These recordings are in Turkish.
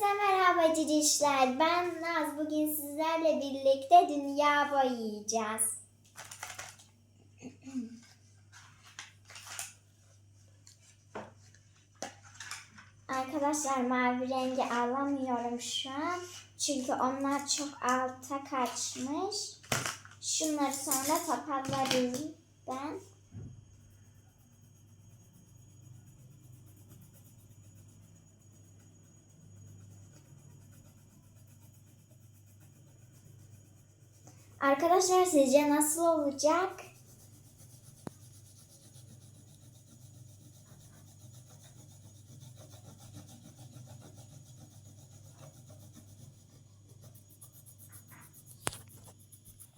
Herkese merhaba cicişler. Ben Naz. Bugün sizlerle birlikte dünya boyayacağız. Arkadaşlar mavi rengi alamıyorum şu an. Çünkü onlar çok alta kaçmış. Şunları sonra toparlarız ben. Arkadaşlar sizce nasıl olacak?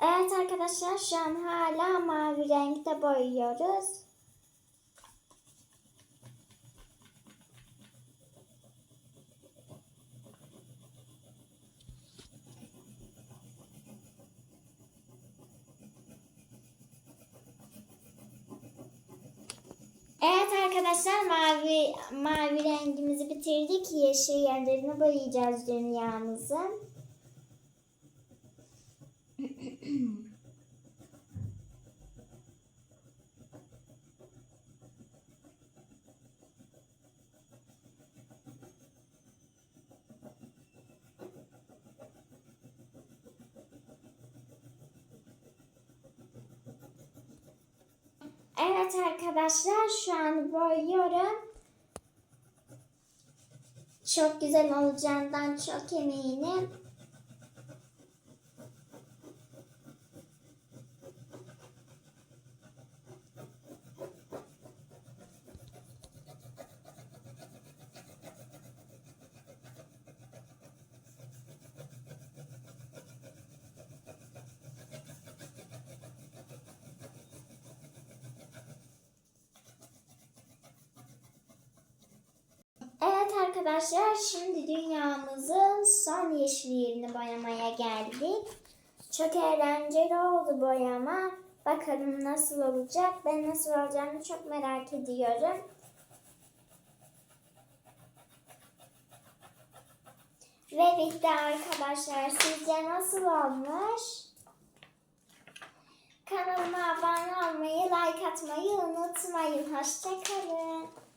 Evet arkadaşlar şu an hala mavi renkte boyuyoruz. Evet arkadaşlar mavi mavi rengimizi bitirdik. Yeşil yerlerini boyayacağız dünyamızın. Evet arkadaşlar şu an boyuyorum. Çok güzel olacağından çok eminim. Evet arkadaşlar şimdi dünyamızın son yeşil yerini boyamaya geldik. Çok eğlenceli oldu boyama. Bakalım nasıl olacak. Ben nasıl olacağını çok merak ediyorum. Ve bitti arkadaşlar. Sizce nasıl olmuş? Kanalıma abone olmayı, like atmayı unutmayın. Hoşçakalın.